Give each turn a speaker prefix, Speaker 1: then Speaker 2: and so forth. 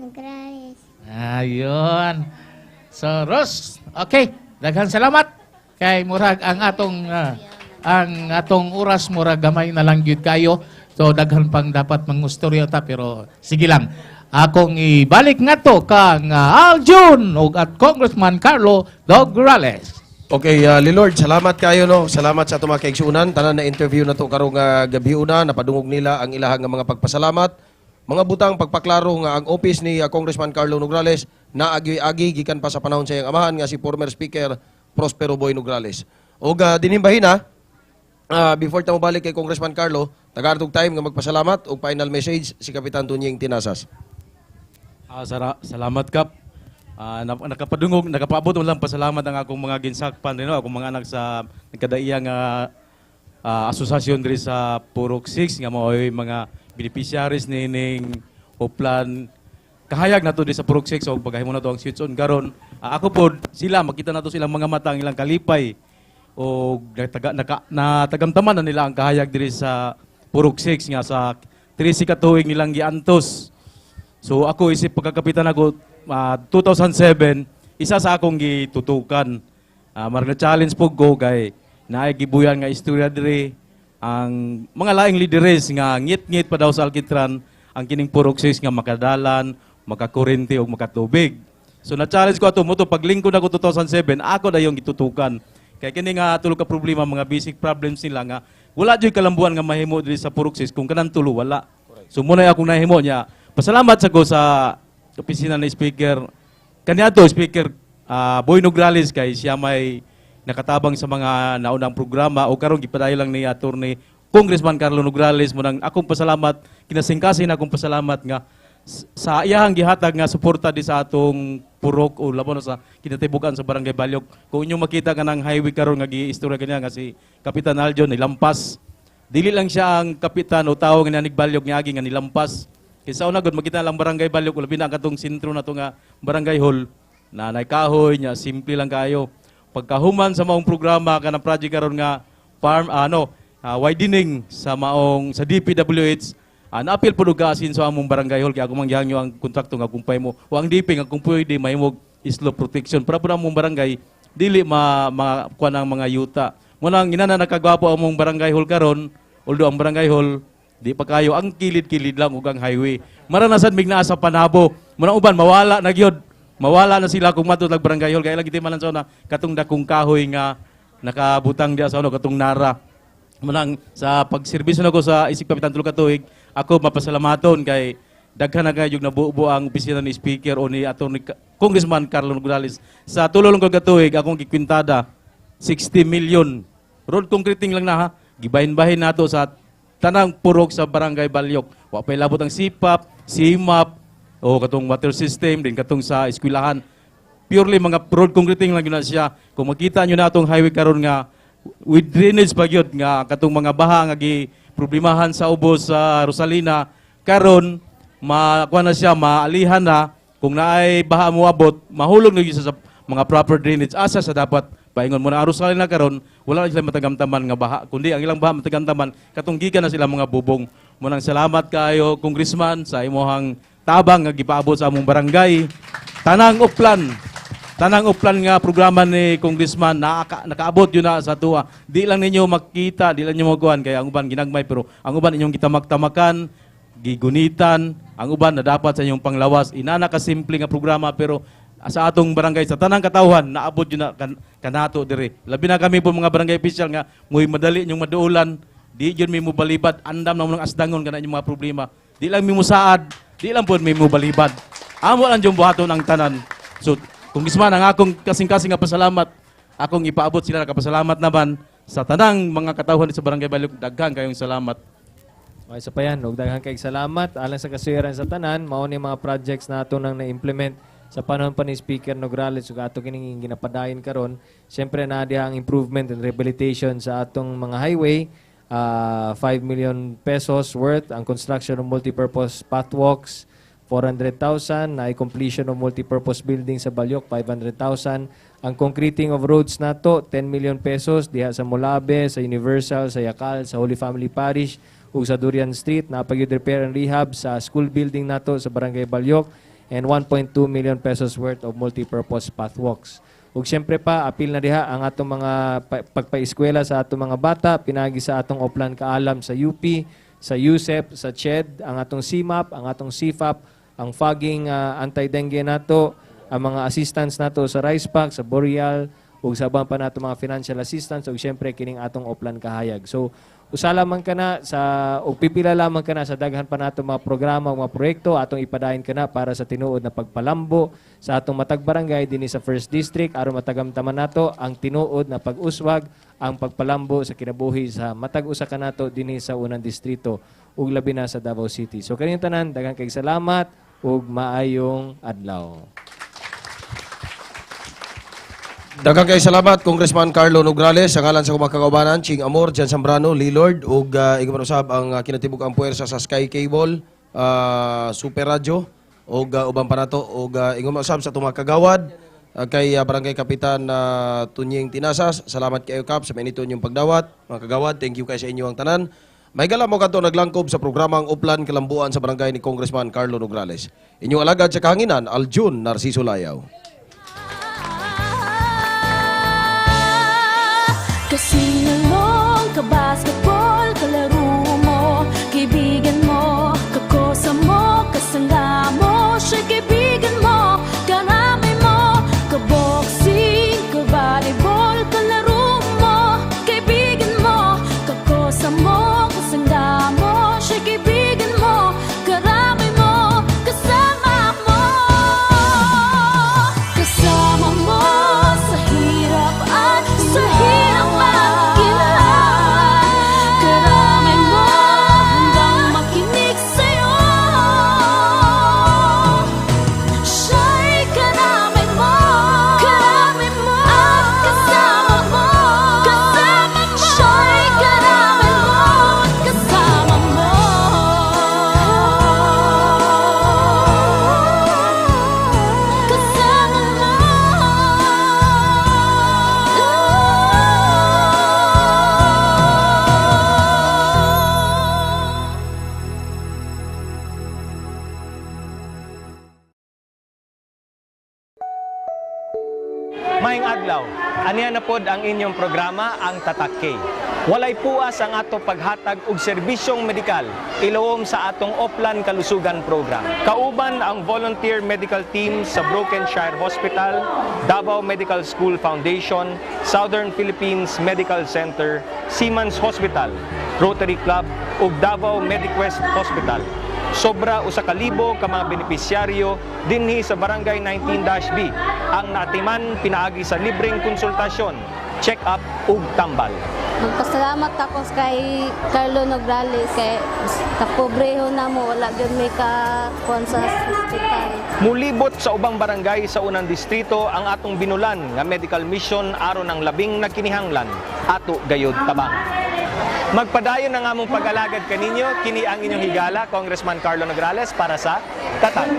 Speaker 1: Nograles.
Speaker 2: Ayun. So, Ros, okay. Daghang salamat kay murag ang atong ah, ang atong oras murag gamay na lang gyud kayo. So daghan pang dapat mangustorya ta pero sige lang. Akong ibalik ngadto kang ah, Aljun ug at Congressman Carlo Dograles.
Speaker 3: Okay, uh, Lilord, salamat kayo no. Salamat sa atong mga kaigsunan. Tanan na interview na to karong uh, gabi una napadungog nila ang ilahang mga pagpasalamat. Mga butang pagpaklaro nga ang office ni uh, Congressman Carlo Nograles na agi-agi gikan pa sa panahon sa iyang amahan nga si former speaker Prospero Boy Nograles. O uh, dinimbahin na Ah, before ta balik kay Congressman Carlo, tagartog time nga magpasalamat ug final message si Kapitan Tunying Tinasas.
Speaker 4: Ah, sara- salamat kap. Ah, nap- nakapadungog, nakapaabot mo lang pasalamat ang akong mga ginsakpan rin, akong mga anak sa nagkadaiya nga ah, asosasyon diri sa Purok 6 nga mga beneficiaries ni ning Hoplan. Kahayag na to di sa 6 so pagahimo na to ang switch on. Garon Ah, ako po sila makita na to silang mga mata ang ilang kalipay. O nataga, naka, natagamtaman na nila ang kahayag diri sa 6 nga sa 13 katuig nilang giantos So ako isip pagkakapitan ako ah, 2007 isa sa akong gitutukan. Uh, marga challenge po go kay naay gibuyan nga istorya diri ang mga laing lideres nga ngit-ngit pa daw sa Alkitran ang kining purok sis nga makadalan, makakurente o makatubig. So na-challenge ko ato mo to paglingkod ako 2007 ako na yung gitutukan. Kaya kini nga tulo ka problema mga basic problems nila nga wala jud kalambuan nga mahimo diri sa purok sis kung kanang tulo wala. So muna akong nahimo niya. Pasalamat sa ko sa opisina ni Speaker. Kaniadto Speaker ah, Boy Nograles kay siya may nakatabang sa mga naunang programa o karon gipadayo lang ni attorney Congressman Carlo Nograles mo akong pasalamat kinasingkasin akong pasalamat nga sa iyahang gihatag nga suporta di sa atong purok o labo na sa kinatibukan sa Barangay Balyok. Kung inyo makita ka ng highway karon nga giistorya kanya nga si Kapitan Aljon nilampas Dili lang siya ang kapitan o tao nga nigbalyog nga agi nga nilampas. Kaysa una gud makita lang barangay balyog labi na katong sentro na to nga barangay hall na kahoy nya simple lang kayo. Pagkahuman sa maong programa kanang project karon nga farm ano ah, widening sa maong sa DPWH uh, na-appeal po gasin sa among barangay hall kaya ako mangyangyo ang kontrakto nga kumpay mo o ang DP nga kung pwede mahimog slope protection para po na among barangay dili ma, ma kuha ng mga yuta. Muna ang inana nakagwapo among barangay hall karon, although ang barangay hall di pa kayo ang kilid-kilid lang ug ang highway. Maranasan mig naa sa panabo. Muna uban mawala na gyud. Mawala na sila kung matod lag barangay hall kay lagi man lang sa una katong dakong kahoy nga nakabutang diya sa ano katong nara. Munang sa pagserbisyo nako sa isip kapitan tulo ka tuig, ako mapasalamaton kay daghan na kayo nabuo ang opisina ni speaker o ni attorney Congressman Carlo Nograles. Sa tulo lang ko ka tuig akong gikwintada 60 million. Road concreting lang na ha. Gibahin-bahin nato sa tanang purok sa barangay Balyok. Wa pay labot ang SIPAP, CIMAP, o katong water system, din katong sa eskwelahan. Purely mga road concreting lang yun na siya. Kung makita nyo na itong highway karon nga with drainage pa gyud nga katong mga baha nga gi problemahan sa ubos sa Rosalina karon makuha na siya maalihan na kung naay baha mo abot mahulog na sa mga proper drainage asa sa dapat paingon mo na ang Rosalina karon wala na sila matagamtaman nga baha kundi ang ilang baha matagamtaman katong gikan na sila mga bubong mo nang salamat kayo congressman sa imuhang tabang nga gipaabot sa among barangay tanang uplan Tanang uplan nga programa ni Congressman naka, nakaabot yun na sa tuwa. Di lang ninyo makita, di lang ninyo maguhan kaya ang uban ginagmay pero ang uban inyong gitamak-tamakan, gigunitan, ang uban na dapat sa inyong panglawas. Inana ka simple nga programa pero sa atong barangay sa tanang katawhan naabot yun na kan, kanato dire. Labi na kami po mga barangay official nga muy madali inyong maduulan, di yun may mubalibad, andam na mga asdangon kana inyong mga problema. Di lang mi musaad, di lang po may mubalibad. Amo lang yung buhaton ang tanan. So, kung gisman ang akong kasing-kasing nga pasalamat, akong ipaabot sila nakapasalamat naman sa tanang mga katawhan sa Barangay Balog. Daghang kayong salamat.
Speaker 5: Okay, sa payan, ug daghan kay salamat alang sa kasuyaran sa tanan, mao ni mga projects nato nang na-implement sa panahon pa ni Speaker Nograles ug ato kining ginapadayon karon. Siyempre na ang improvement and rehabilitation sa atong mga highway, ah, 5 million pesos worth ang construction of multipurpose pathwalks, 400,000 na completion of multipurpose building sa Balyok 500,000 ang concreting of roads nato 10 million pesos. Diha sa Molabe sa Universal sa Yakal sa Holy Family Parish ug sa Durian Street. Na pag repair and rehab sa school building nato sa Barangay Balyok. And 1.2 million pesos worth of multi-purpose pathwalks. Ug siyempre pa apil na diha ang atong mga pa- pagpaeskwela sa atong mga bata pinagi sa atong Oplan Kaalam sa UP, sa USEP, sa CHED, ang atong CMAP, ang atong CFAP, ang fogging ah, anti-dengue nato, ang mga assistance nato sa Rice Pack, sa Boreal, ug sa pa nato mga financial assistance ug siyempre kining atong Oplan Kahayag. So usala man kana sa ug pipila lamang kana sa daghan pa nato mga programa mga proyekto atong ipadayon kana para sa tinuod na pagpalambo sa atong matag barangay dinhi sa First District aron matagamtaman nato ang tinuod na pag-uswag ang pagpalambo sa kinabuhi sa matag usa ka nato dinhi sa unang distrito ug labi na sa Davao City. So kaning tanan daghang kay salamat ug maayong adlaw.
Speaker 3: Daghang kay salamat Congressman Carlo Nograles sa ngalan sa kumakaubanan Ching Amor, Jan Zambrano, Lilord ug uh, ikaw usab ang uh, kinatibuk ang puwersa sa Sky Cable, ah, Super Radio ug uh, uban pa nato ug uh, usab sa tumang kagawad uh, kay uh, Barangay Kapitan uh, Tunying Tinasas. Salamat kayo kap sa mainito inyong pagdawat. Mga kagawad, thank you kay sa inyo ang tanan. May gala mo kadto naglangkob sa programang Uplan Kalambuan sa barangay ni Congressman Carlo Nograles. Inyong alagad sa kahanginan, Aljun Narciso Layaw.
Speaker 1: Kasingalong, kabasketball,
Speaker 6: Maing adlaw, aniya na pod ang inyong programa ang Tatak K. Walay puas ang ato paghatag og serbisyong medikal ilawom sa atong Oplan Kalusugan Program. Kauban ang volunteer medical team sa Brokenshire Hospital, Davao Medical School Foundation, Southern Philippines Medical Center, Siemens Hospital, Rotary Club ug Davao MediQuest Hospital. Sobra usa ka ka mga benepisyaryo dinhi sa Barangay 19-B ang natiman pinaagi sa libreng konsultasyon, check-up ug tambal.
Speaker 7: Magpasalamat ako kay Carlo Nograles kay kapobreho na mo wala gyud may ka kuan sa hospital.
Speaker 6: Mulibot sa ubang barangay sa unang distrito ang atong binulan nga medical mission aron ang labing na kinihanglan ato gayud tabang. Magpadayon na nga mong pag-alagad kaninyo, kini ang inyong higala, Congressman Carlo Nograles para sa Tatak.